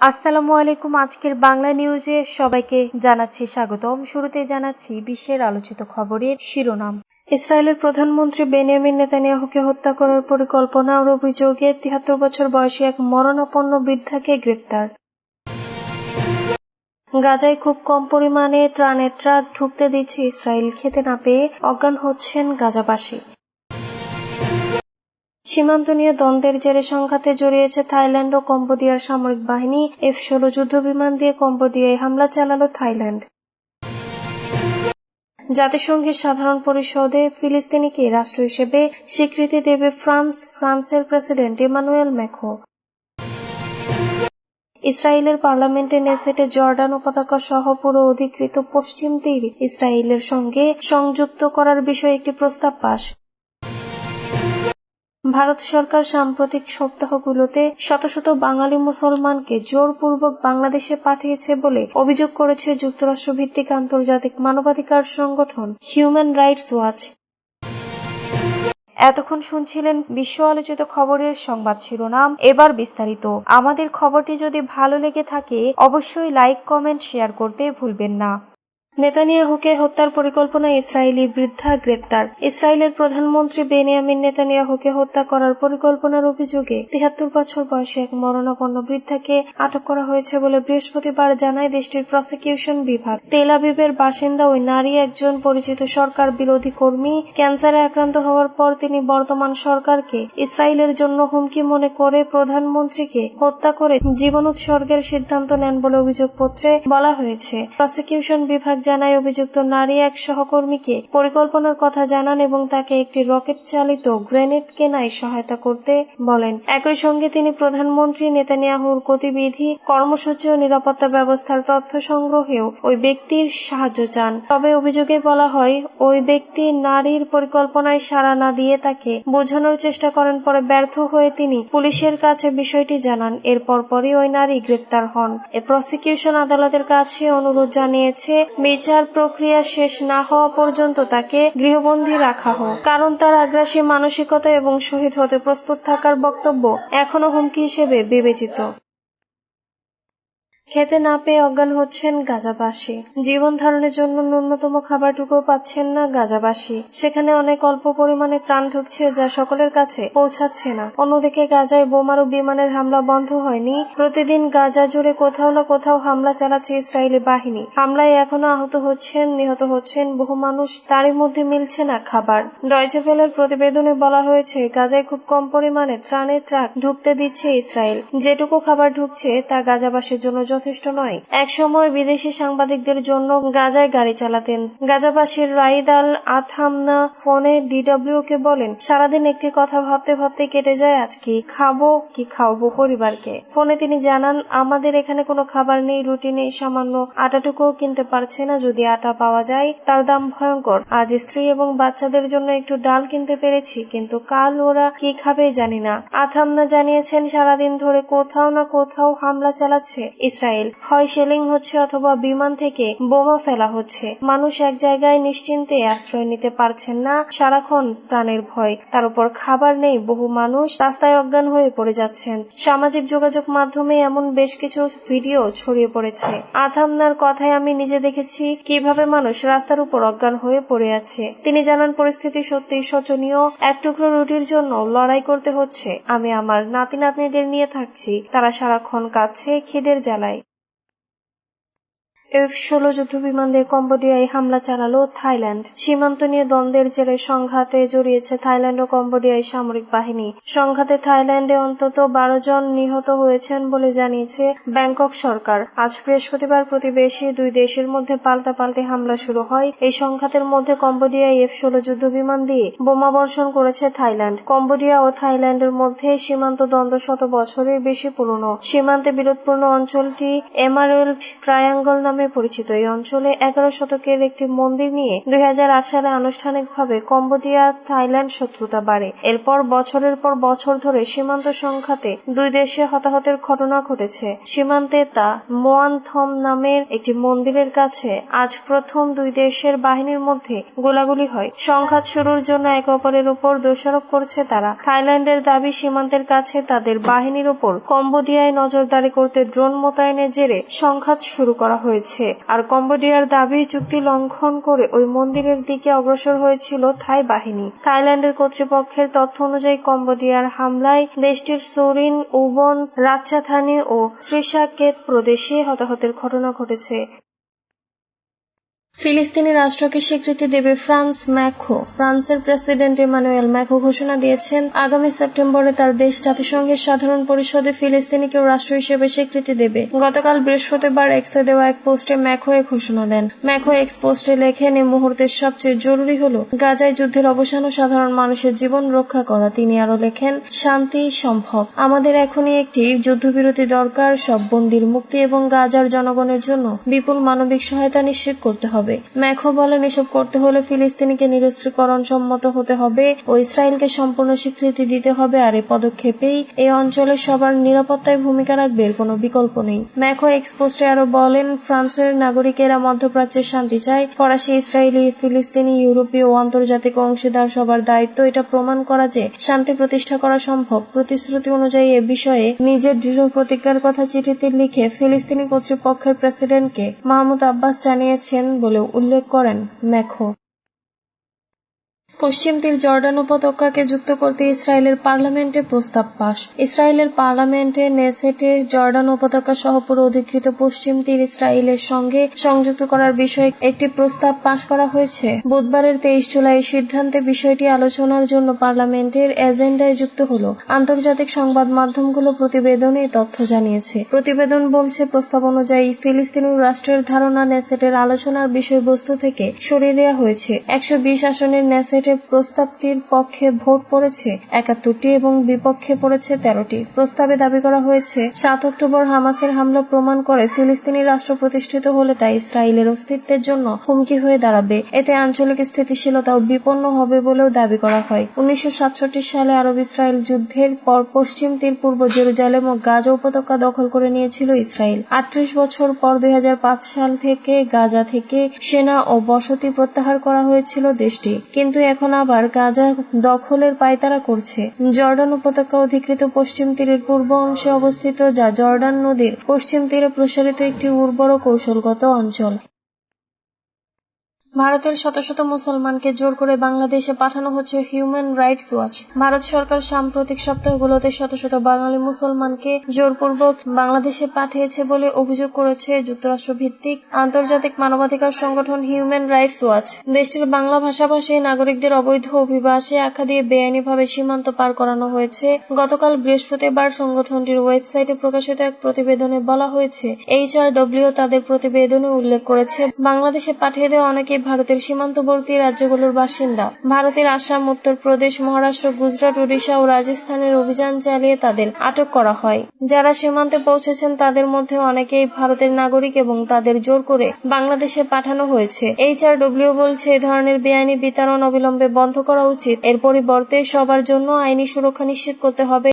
আসসালামু আলাইকুম। আজকের বাংলা নিউজে সবাইকে জানাচ্ছি স্বাগতম। শুরুতে জানাচ্ছি বিশ্বের আলোচিত খবরের শিরোনাম। ইসরায়েলের প্রধানমন্ত্রী বেনিয়ামিন নেতানিয়াহুকে হত্যা করার পরিকল্পনার অভিযোগে তিয়াত্তর বছর বয়সী এক মরণাপন্ন বৃদ্ধাকে গ্রেপ্তার। গাজায় খুব কম পরিমাণে ত্রাণের ট্রাক ঢুকতে দিচ্ছে ইসরায়েল। খেতে না পেয়ে অজ্ঞান হচ্ছেন গাজাবাসী। সীমান্ত নিয়ে দ্বন্দ্বের জেরে সংঘাতে জড়িয়েছে থাইল্যান্ড ও কম্বোডিয়ার সামরিক বাহিনী। এফ ষোলো যুদ্ধবিমান দিয়ে কম্বোডিয়ায় হামলা চালালো থাইল্যান্ড। জাতিসংঘের সাধারণ পরিষদে ফিলিস্তিনিকে রাষ্ট্র হিসেবে স্বীকৃতি দেবে ফ্রান্স, ফ্রান্সের প্রেসিডেন্ট ইমানুয়েল ম্যাখো। ইসরায়েলের পার্লামেন্টে নেসেটে জর্ডান উপত্যকা সহ পুরো অধিকৃত পশ্চিম তীর ইসরায়েলের সঙ্গে সংযুক্ত করার বিষয়ে একটি প্রস্তাব পাশ ভারত সরকার সাম্প্রতিক সপ্তাহগুলোতে শত শত বাঙালি মুসলমানকে জোরপূর্বক বাংলাদেশে পাঠিয়েছে বলে অভিযোগ করেছে যুক্তরাষ্ট্রভিত্তিক আন্তর্জাতিক মানবাধিকার সংগঠন হিউম্যান রাইটস ওয়াচ। এতক্ষণ শুনছিলেন বিশ্ব আলোচিত খবরের সংবাদ শিরোনাম। এবার বিস্তারিত। আমাদের খবরটি যদি ভালো লেগে থাকে, অবশ্যই লাইক, কমেন্ট, শেয়ার করতে ভুলবেন না। নেতানিয়াহুকে হত্যার পরিকল্পনায় ইসরায়েলি বৃদ্ধা গ্রেপ্তার। ইসরায়েলের প্রধানমন্ত্রী বেনিয়ামিন নেতানিয়াহুকে হত্যা করার পরিকল্পনার অভিযোগে তিহাত্তর বছর বয়সী এক মরণাপন্ন বৃদ্ধাকে আটক করা হয়েছে বলে বৃহস্পতিবার জানায় দেশটির প্রসিকিউশন বিভাগ। তেল আবিবের বাসিন্দা ওই নারী একজন পরিচিত সরকার বিরোধী কর্মী। ক্যান্সারে আক্রান্ত হওয়ার পর তিনি বর্তমান সরকারকে ইসরায়েলের জন্য হুমকি মনে করে প্রধানমন্ত্রীকে হত্যা করে জীবন উৎসর্গের সিদ্ধান্ত নেন বলে অভিযোগপত্রে বলা হয়েছে। প্রসিকিউশন বিভাগ জানায় অভিযুক্ত নারী এক সহকর্মীকে পরিকল্পনার কথা জানান এবং তাকে একটি রকেট চালিত গ্রেনেড কেনায় সহায়তা করতে বলেন। একই সঙ্গে তিনি প্রধানমন্ত্রী নেতানিয়াহুর গতিবিধি, কর্মসূচি ও নিরাপত্তা ব্যবস্থার তথ্য সংগ্রহেও ওই ব্যক্তির সাহায্য চান। তবে অভিযোগে বলা হয়, ওই ব্যক্তি নারীর পরিকল্পনায় সাড়া না দিয়ে তাকে বোঝানোর চেষ্টা করেন পরে ব্যর্থ হয়ে তিনি পুলিশের কাছে বিষয়টি জানান। এরপর পরই ওই নারী গ্রেপ্তার হন। এ প্রসিকিউশন আদালতের কাছে অনুরোধ জানিয়েছে বিচার প্রক্রিয়া শেষ না হওয়া পর্যন্ত তাকে গৃহবন্দী রাখা হোক। কারণ তার আগ্রাসী মানসিকতা এবং শহীদ হতে প্রস্তুত থাকার বক্তব্য এখনও হুমকি হিসেবে বিবেচিত। খেতে না পেয়ে অজ্ঞান হচ্ছেন গাজাবাসী। জীবন ধারণের জন্য ন্যূনতম খাবারটুকুও পাচ্ছেন না গাজাবাসী। সেখানে অনেক অল্প পরিমাণে ত্রাণ ঢুকছে যা সকলের কাছে পৌঁছাচ্ছে না। অন্যদিকে গাজায় বোমার বিমানের হামলা বন্ধ হয়নি। প্রতিদিন গাজা জুড়ে কোথাও না কোথাও হামলা চালাচ্ছে ইসরায়েলি বাহিনী। হামলায় এখনও আহত হচ্ছেন, নিহত হচ্ছেন বহু মানুষ। তারই মধ্যে মিলছে না খাবার। ডয়চে ভেলের প্রতিবেদনে বলা হয়েছে, গাজায় খুব কম পরিমাণে ত্রাণের ট্রাক ঢুকতে দিচ্ছে ইসরায়েল। যেটুকু খাবার ঢুকছে তা গাজাবাসীর জন্য যথেষ্ট নয়। একসময় বিদেশি সাংবাদিকদের জন্য গাজায় গাড়ি চালাতেন। গাজাবাসীর রাইদ আল আথামনা ফোনে ডিডব্লিউ কে বলেন, সারাদিন একটি কথা ভাবতে ভাবতে কেটে যায়, আজ কি খাব, কি খাওয়াবো পরিবারকে? ফোনে তিনি জানান, আমাদের এখানে কোনো খাবার নেই, রুটি নেই, সামান্য আটাটুকুও কিনতে পারছে না, যদি আটা পাওয়া যায়, তার দাম ভয়ঙ্কর। আজ স্ত্রী এবং বাচ্চাদের জন্য একটু ডাল কিনতে পেরেছি, কিন্তু কাল ওরা কি খাবে জানি না। আথামনা জানিয়েছেন, সারাদিন ধরে কোথাও না কোথাও হামলা চালাচ্ছে ইসরায়েল হয় শেলিং হচ্ছে অথবা বিমান থেকে বোমা ফেলা হচ্ছে। মানুষ এক জায়গায় নিশ্চিন্তে আশ্রয় নিতে পারছেন না, সারাক্ষণ প্রাণের ভয়। তার উপর খাবার নেই, বহু মানুষ রাস্তায় অজ্ঞান হয়ে পড়ে যাচ্ছেন। সামাজিক যোগাযোগ মাধ্যমে এমন বেশ কিছু ভিডিও ছড়িয়ে পড়েছে। আথামনার কথায় আমি নিজে দেখেছি কীভাবে মানুষ রাস্তার উপর অজ্ঞান হয়ে পড়ে আছে। তিনি জানান, পরিস্থিতি সত্যিই শোচনীয়। এক টুকরো রুটির জন্য লড়াই করতে হচ্ছে। আমি আমার নাতি নাতনিদের নিয়ে থাকছি। তারা সারাক্ষণ কাছে খিদের জ্বালায়। এফ ষোলো যুদ্ধবিমান দিয়ে কম্বোডিয়ায় হামলা চালালো থাইল্যান্ড। সীমান্ত নিয়ে দ্বন্দ্বের জেরে সংঘাতে জড়িয়েছে থাইল্যান্ড ও কম্বোডিয়ায় সামরিক বাহিনী। সংঘাতে থাইল্যান্ডে অন্তত বারো জন নিহত হয়েছেন বলে জানিয়েছে ব্যাংকক সরকার। আজ বৃহস্পতিবার প্রতিবেশী দুই দেশের মধ্যে পাল্টাপাল্টি হামলা শুরু হয়। এই সংঘাতের মধ্যে কম্বোডিয়ায় এফ ষোলো যুদ্ধবিমান দিয়ে বোমা বর্ষণ করেছে থাইল্যান্ড। কম্বোডিয়া ও থাইল্যান্ডের মধ্যে সীমান্ত দ্বন্দ্ব শত বছরের বেশি পুরনো। সীমান্তে বিরোধপূর্ণ অঞ্চলটি এমারেল্ড ট্রায়াঙ্গল নামে নামে পরিচিত এই অঞ্চলে এগারো শতকের একটি মন্দির নিয়ে দুই হাজার আট সালে আনুষ্ঠানিকভাবে কম্বোডিয়া, থাইল্যান্ড শত্রুতা বাড়ে। এরপর বছরের পর বছর ধরে সীমান্ত সংঘাতে দুই দেশে হতাহতের ঘটনা ঘটেছে। সীমান্তে তা মোয়ানথম নামের একটি মন্দিরের কাছে আজ প্রথম দুই দেশের বাহিনীর মধ্যে গোলাগুলি হয়। সংঘাত শুরুর জন্য একে অপরের উপর দোষারোপ করছে তারা। থাইল্যান্ডের দাবি, সীমান্তের কাছে তাদের বাহিনীর উপর কম্বোডিয়ায় নজরদারি করতে ড্রোন মোতায়েনের জেরে সংঘাত শুরু করা হয়েছে। আর কম্বোডিয়ার দাবি, চুক্তি লঙ্ঘন করে ওই মন্দিরের দিকে অগ্রসর হয়েছিল থাই বাহিনী। থাইল্যান্ডের কর্তৃপক্ষের তথ্য অনুযায়ী কম্বোডিয়ার হামলায় দেশটির সোরিন, উবন রাচ্চাথানি ও শ্রীসাকেত প্রদেশে হতাহতের ঘটনা ঘটেছে। ফিলিস্তিনি রাষ্ট্রকে স্বীকৃতি দেবে ফ্রান্স ম্যাখো। ফ্রান্সের প্রেসিডেন্ট ইমানুয়েল ম্যাকো ঘোষণা দিয়েছেন, আগামী সেপ্টেম্বরে তার দেশ জাতিসংঘের সাধারণ পরিষদে ফিলিস্তিনিকে রাষ্ট্র হিসেবে স্বীকৃতি দেবে। গতকাল বৃহস্পতিবার এক্সে দেওয়া এক পোস্টে ম্যাখো এ ঘোষণা দেন। ম্যাখো এক্স পোস্টে লেখেন এই মুহূর্তের সবচেয়ে জরুরি হল গাজায় যুদ্ধের অবসান ও সাধারণ মানুষের জীবন রক্ষা করা। তিনি আরও লেখেন, শান্তি সম্ভব। আমাদের এখনই একটি যুদ্ধবিরতি দরকার। সব বন্দির মুক্তি এবং গাজার জনগণের জন্য বিপুল মানবিক সহায়তা নিশ্চিত করতে হবে। হবে। ম্যাখো বলেন, এসব করতে হলে ফিলিস্তিনিকে নিরস্ত্রীকরণ সম্মত হতে হবে ও ইসরায়েলকে সম্পূর্ণ স্বীকৃতি দিতে হবে আর এই পদক্ষেপেই এই অঞ্চলে সবার নিরাপত্তায় ভূমিকা রাখবে এর কোনো বিকল্প নেই। ম্যাখো এক্সপোস্টে আরও বলেন, ফ্রান্সের নাগরিকেরা মধ্যপ্রাচ্যের শান্তি চায়। ফরাসি, ইসরায়েলি, ফিলিস্তিনি, ইউরোপীয় ও আন্তর্জাতিক অংশীদার সবার দায়িত্ব এটা প্রমাণ করা যে শান্তি প্রতিষ্ঠা করা সম্ভব। প্রতিশ্রুতি অনুযায়ী এ বিষয়ে নিজের দৃঢ় প্রতিজ্ঞার কথা চিঠিতে লিখে ফিলিস্তিনি কর্তৃপক্ষের প্রেসিডেন্টকে মাহমুদ আব্বাস জানিয়েছেন বলে বলেও উল্লেখ করেন ম্যাখো। পশ্চিম তীর জর্ডান উপত্যকাকে যুক্ত করতে ইসরায়েলের পার্লামেন্টে প্রস্তাব পাশ ইসরায়েলের পার্লামেন্টে নেসেটে জর্ডান উপত্যকা সহ পুরো অধিকৃত পশ্চিম তীর ইসরায়েলের সঙ্গে সংযুক্ত করার বিষয়ে একটি প্রস্তাব পাশ করা হয়েছে। বুধবারের তেইশ জুলাই সিদ্ধান্তে বিষয়টি আলোচনার জন্য পার্লামেন্টের এজেন্ডায় যুক্ত হল। আন্তর্জাতিক সংবাদ মাধ্যমগুলো প্রতিবেদনে তথ্য জানিয়েছে। প্রতিবেদন বলছে, প্রস্তাব অনুযায়ী ফিলিস্তিনি রাষ্ট্রের ধারণা নেসেটের আলোচনার বিষয়বস্তু থেকে সরিয়ে দেওয়া হয়েছে। একশো বিশ আসনের নেসেট সিনেটে প্রস্তাবটির পক্ষে ভোট পড়েছে একাত্তরটি এবং বিপক্ষে পড়েছে তেরোটি। প্রস্তাবে দাবি করা হয়েছে, সাত অক্টোবর হামাসের হামলা প্রমাণ করে ফিলিস্তিনি রাষ্ট্র প্রতিষ্ঠিত হলে তা ইসরায়েলের অস্তিত্বের জন্য হুমকি হয়ে দাঁড়াবে। এতে আঞ্চলিক স্থিতিশীলতাও বিপন্ন হবে বলেও দাবি করা হয়। উনিশশো সাতষট্টি সালে আরব ইসরায়েল যুদ্ধের পর পশ্চিম তীর পূর্ব জেরুজালেম ও গাজা উপত্যকা দখল করে নিয়েছিল ইসরায়েল। আটত্রিশ বছর পর দুই হাজার পাঁচ সাল থেকে গাজা থেকে সেনা ও বসতি প্রত্যাহার করা হয়েছিল দেশটি। কিন্তু এখন আবার গাজা দখলের পায়তারা করছে। জর্ডান উপত্যকা অধিকৃত পশ্চিম তীরের পূর্ব অংশে অবস্থিত যা জর্ডান নদীর পশ্চিম তীরে প্রসারিত একটি উর্বর কৌশলগত অঞ্চল। ভারতের শত শত মুসলমানকে জোর করে বাংলাদেশে পাঠানো হচ্ছে হিউম্যান রাইটস ওয়াচ ভারত সরকার সাম্প্রতিক সপ্তাহগুলোতে শত শত বাঙালি মুসলমানকে জোরপূর্বক বাংলাদেশে পাঠিয়েছে বলে অভিযোগ করেছে যুক্তরাষ্ট্র ভিত্তিক আন্তর্জাতিক মানবাধিকার সংগঠন হিউম্যান রাইটস ওয়াচ দেশটির বাংলা ভাষাভাষী নাগরিকদের অবৈধ অভিবাসে আখ্যা দিয়ে বেআইনিভাবে সীমান্ত পার করানো হয়েছে। গতকাল বৃহস্পতিবার সংগঠনটির ওয়েবসাইটে প্রকাশিত এক প্রতিবেদনে বলা হয়েছে এইচআরডব্লিউ তাদের প্রতিবেদনে উল্লেখ করেছে, বাংলাদেশে পাঠিয়ে দেওয়া অনেকে ভারতের সীমান্তবর্তী রাজ্যগুলোর বাসিন্দা। ভারতের আসাম, উত্তরপ্রদেশ, মহারাষ্ট্র, গুজরাট, ওড়িশা ও রাজস্থানের অভিযান চালিয়ে তাদের আটক করা হয়। যারা সীমান্তে পৌঁছেছেন, তাদের মধ্যে অনেকেই ভারতের নাগরিক এবং তাদের জোর করে বাংলাদেশে পাঠানো হয়েছে। এইচআরডব্লিউ বলছে, এ ধরনের বেআইনি বিতরণ অবিলম্বে বন্ধ করা উচিত। এর পরিবর্তে সবার জন্য আইনি সুরক্ষা নিশ্চিত করতে হবে।